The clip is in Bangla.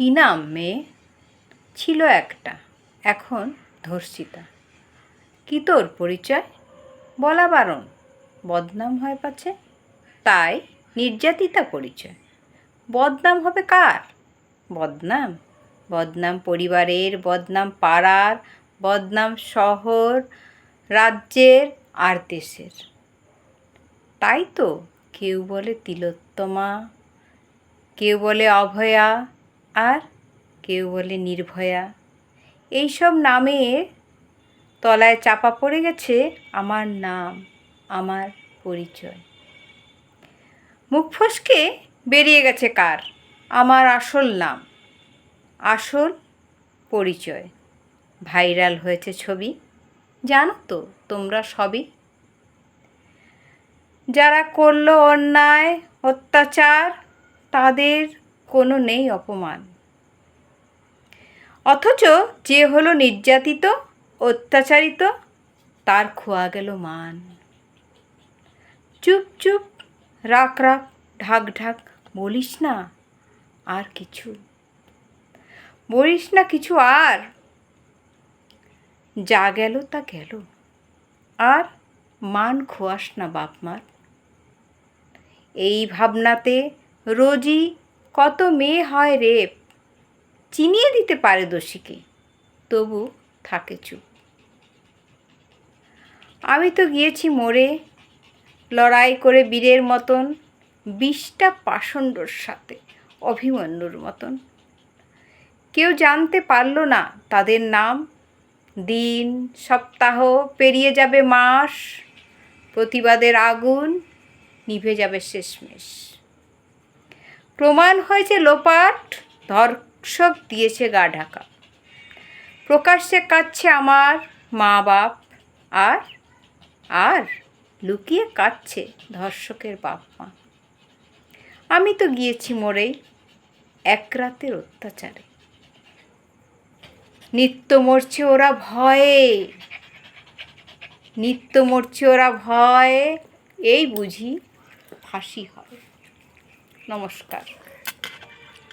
কি নাম মেয়ে? ছিল একটা, এখন ধর্ষিতা। কি তোর পরিচয়? বলা বারণ, বদনাম হয় পাছে? তাই নির্যাতিতা পরিচয়। বদনাম হবে কার? বদনাম? বদনাম পরিবারের, বদনাম পাড়ার, বদনাম শহর, রাজ্যের, আর দেশের। তাই তো কেউ বলে তিলোত্তমা, কেউ বলে অভয়া আর কেউ বলে নির্ভয়া। এইসব নামে তলায় চাপা পড়ে গেছে আমার নাম, আমার পরিচয়। মুখ ফসকে বেরিয়ে গেছে কার? আমার আসল নাম, আসল পরিচয়। ভাইরাল হয়েছে ছবি, জানো তো তোমরা সবই। যারা করল অন্যায়, অত্যাচার, তাদের কোনো নেই অপমান। অথচ যে হলো নির্যাতিত, অত্যাচারিত, তার খোয়া গেল মান। চুপ চুপ, রাখ রাখ, ঢাক ঢাক, বলিস না আর কিছু। বলিস না কিছু আর। যা গেল তা গেল। আর মান খোয়াস না বাপ মার। এই ভাবনাতে রোজই কত মেয়ে হয় রেপ। চিনিয়ে দিতে পারে দোষীকে। তবু থাকে চুপ। আমি তো গিয়েছি মোড়ে, লড়াই করে বীরের মতন বিষটা পাষণ্ডর সাথে অভিমন্যুর মতন। কেউ জানতে পারল না তাদের নাম। দিন, সপ্তাহ, পেরিয়ে যাবে মাস, প্রতিবাদের আগুন, নিভে যাবে শেষমেশ। প্রমাণ হয়েছে লোপাট ধর্ষক দিয়েছে গা ঢাকা। প্রকাশ্যে কাঁদছে আমার মা বাপ আর আর লুকিয়ে কাঁদছে ধর্ষকের বাপ মা আমি তো গিয়েছি মোড়েই এক রাতের অত্যাচারে। নিত্য মরছে ওরা ভয়ে, নিত্য মরছে ওরা ভয়ে, এই বুঝি ফাঁসি হয়। নমস্কার।